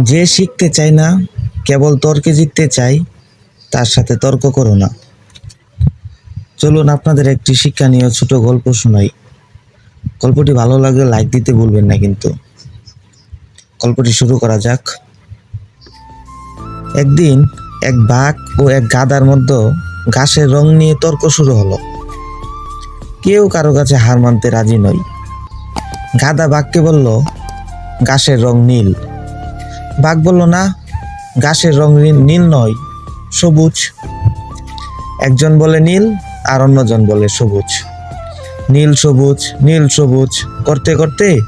যে শিখতে চায় না, কেবল তর্কে জিততে চায়, তার সাথে তর্ক করো না। চলুন আপনাদের একটি শিক্ষণীয় ছোট গল্প শোনাই। গল্পটি ভালো লাগলে লাইক দিতে ভুলবেন না কিন্তু। গল্পটি শুরু করা যাক। একদিন এক বাঘ ও এক গাদার মধ্যে ঘাসের রং নিয়ে তর্ক শুরু হলো। কেউ কারও কাছে হার মানতে রাজি নয়। গাদা বাঘকে বলল, ঘাসের রং নীল। বাঘ বলল, না, ঘাসের রং নীল- নয়, সবুজ। একজন বলে নীল, আর অন্যজন বলে সবুজ। নীল সবুজ নীল সবুজ, করতে করতে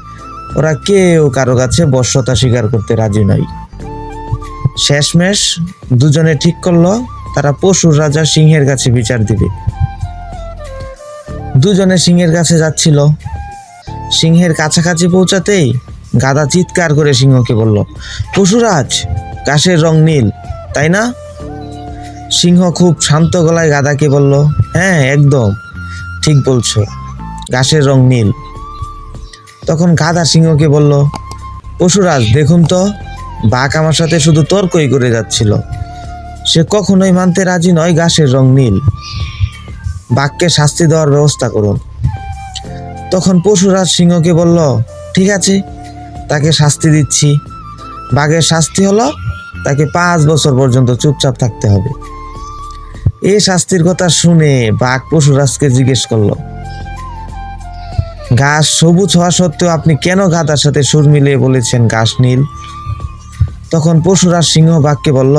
ওরা কেউ কারও কাছে বর্ষতা স্বীকার করতে রাজি নয়। শেষমেশ দুজনে ঠিক করল, তারা পশুর রাজা সিংহের কাছে বিচার দিবে। দুজনে সিংহের কাছে যাচ্ছিল। সিংহের কাছাকাছি পৌঁছাতেই গাদা চিৎকার করে সিংহকে বলল, পশুরাজ ঘাসের রং নীল, তাই না? সিংহ খুব শান্ত গলায় গাদাকে বলল হ্যাঁ একদম, ঠিক বলছো ঘাসের রং নীল। তখন গাদা সিংহকে বলল, পশুরাজ, দেখুন তো, বাঘ আমার সাথে শুধু তর্কই করে যাচ্ছিল। সে কখনোই মানতে রাজি নয় ঘাসের রং নীল। বাঘকে শাস্তি দেওয়ার ব্যবস্থা করুন। তখন পশুরাজ সিংহকে বলল, ঠিক আছে তাকে শাস্তি দিচ্ছি। বাঘের শাস্তি হলো তাকে পাঁচ বছর পর্যন্ত চুপচাপ থাকতে হবে। এই শাস্তির কথা শুনে বাঘ পশুরাজকে জিজ্ঞেস করল, ঘাস সবুজ হওয়া সত্ত্বেও আপনি কেন গাদার সাথে সুর মিলিয়ে বলেছেন ঘাস নীল? তখন পশুরাজ সিংহ বাঘকে বলল,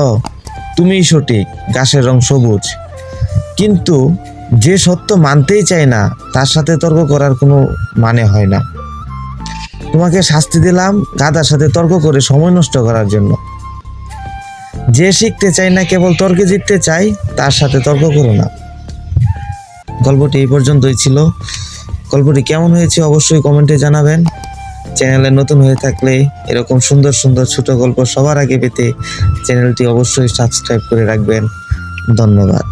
তুমিই সঠিক, ঘাসের রং সবুজ। কিন্তু যে সত্য মানতেই চায় না, তার সাথে তর্ক করার কোনো মানে হয় না। তোমাকে শাস্তি দিলাম গাদার সাথে তর্ক করে সময় নষ্ট করার জন্য। যে শিখতে চাই না কেবল তর্কে জিততে চায়, তার সাথে তর্ক করো না। গল্পটি এই পর্যন্তই ছিল। গল্পটি কেমন হয়েছে অবশ্যই কমেন্টে জানাবেন। চ্যানেলে নতুন হয়ে থাকলে এরকম সুন্দর সুন্দর ছোট গল্প সবার আগে পেতে চ্যানেলটি অবশ্যই সাবস্ক্রাইব করে রাখবেন। ধন্যবাদ।